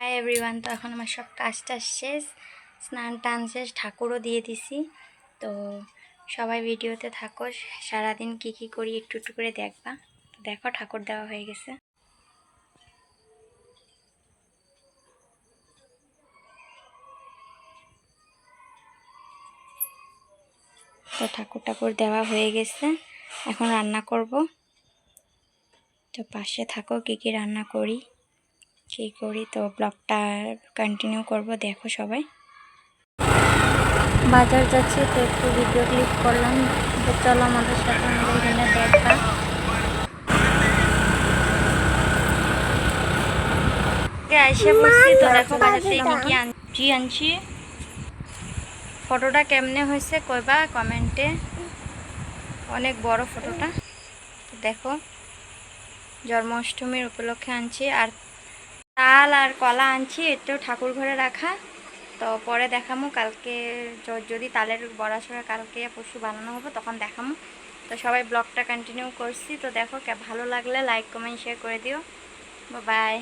Hi everyone তো এখন আমার সব কাজ টাজ শেষ। স্নান টান শেষ, ঠাকুরও দিয়ে দিছি। তো সবাই ভিডিওতে থাকো, সারাদিন কি কি করি একটু একটু করে দেখবা। দেখো, ঠাকুর দেওয়া হয়ে গেছে। তো ঠাকুর ঠাকুর দেওয়া হয়ে গেছে। এখন রান্না করব। তো পাশে থাকো, কী কী রান্না করি। কী করি? তো ব্লগটা কন্টিনিউ করব দেখো সবাই। বাজার যাচ্ছি তো একটু ভিডিও ক্লিক করলাম। তো চলো আমাদের সাথে আমাদের এখানে এসে তো দেখো বাজার থেকে কি কি আনছি? আনছি ফটোটা কেমনে হয়েছে কইবা কমেন্টে অনেক বড় ফটোটা দেখো জন্মাষ্টমীর উপলক্ষে আনছি। আর তাল আর কলা আনছি এটাও ঠাকুর ঘরে রাখা। তো পরে দেখামো, কালকে যদি তালের বড়া সরা কালকে পশু বানানো হবে, তখন দেখামো। তো সবাই ব্লগটা কন্টিনিউ করছি, তো দেখো ভালো লাগলে লাইক কমেন্ট শেয়ার করে দিও। বাই